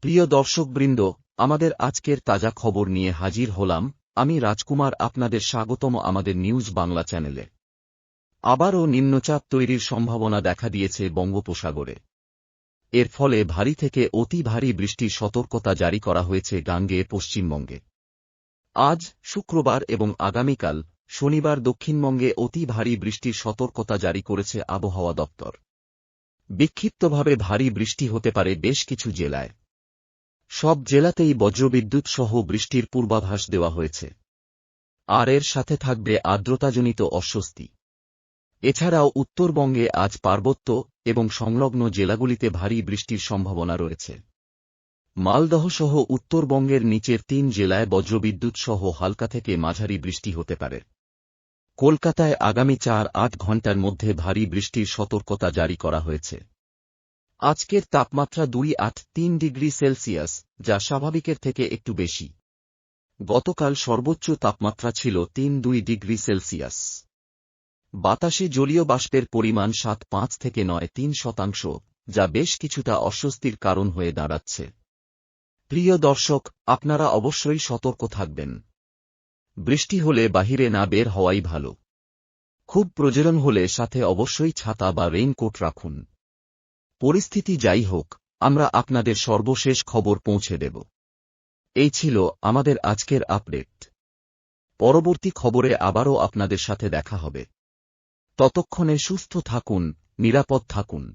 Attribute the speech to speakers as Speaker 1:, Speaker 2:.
Speaker 1: প্রিয় দর্শকবৃন্দ, আমাদের আজকের তাজা খবর নিয়ে হাজির হলাম, আমি রাজকুমার আপনাদের স্বাগতম আমাদের নিউজ বাংলা চ্যানেলে। আবারও নিম্নচাপ তৈরির সম্ভাবনা দেখা দিয়েছে বঙ্গোপসাগরে। এর ফলে ভারী থেকে অতি ভারী বৃষ্টির সতর্কতা জারি করা হয়েছে গাঙ্গে, পশ্চিমবঙ্গে। আজ, শুক্রবার এবং আগামীকাল, শনিবার দক্ষিণবঙ্গে অতি ভারী বৃষ্টির সতর্কতা জারি করেছে আবহাওয়া দপ্তর। বিক্ষিপ্তভাবে ভারী বৃষ্টি হতে পারে বেশ কিছু জেলায়। সব জেলাতেই বজ্রবিদ্যুৎ সহ বৃষ্টির পূর্বাভাস দেওয়া হয়েছে। আর এর সাথে থাকবে আর্দ্রতাজনিত অস্বস্তি। এছাড়াও উত্তরবঙ্গে আজ পার্বত্য এবং সংলগ্ন জেলাগুলিতে ভারী বৃষ্টির সম্ভাবনা রয়েছে। মালদহসহ উত্তরবঙ্গের নিচের তিন জেলায় বজ্রবিদ্যুৎ সহ হালকা থেকে মাঝারি বৃষ্টি হতে পারে। কলকাতায় আগামী চার আট ঘণ্টার মধ্যে ভারী বৃষ্টির সতর্কতা জারি করা হয়েছে। আজকের তাপমাত্রা দুই আট তিন ডিগ্রি সেলসিয়াস, যা স্বাভাবিকের থেকে একটু বেশি। গতকাল সর্বোচ্চ তাপমাত্রা ছিল তিন দুই ডিগ্রি সেলসিয়াস। বাতাসে জলীয় বাষ্পের পরিমাণ সাত পাঁচ থেকে নয় তিন শতাংশ, যা বেশ কিছুটা অস্বস্তির কারণ হয়ে দাঁড়াচ্ছে। প্রিয় দর্শক, আপনারা অবশ্যই সতর্ক থাকবেন। বৃষ্টি হলে বাহিরে না বের হওয়াই ভালো। খুব প্রয়োজন হলে সাথে অবশ্যই ছাতা বা রেইনকোট রাখুন। পরিস্থিতি যাই হোক, আমরা আপনাদের সর্বশেষ খবর পৌঁছে দেব। এই ছিল আমাদের আজকের আপডেট। পরবর্তী খবরে আবারও আপনাদের সাথে দেখা হবে। ততক্ষণে সুস্থ থাকুন, নিরাপদ থাকুন।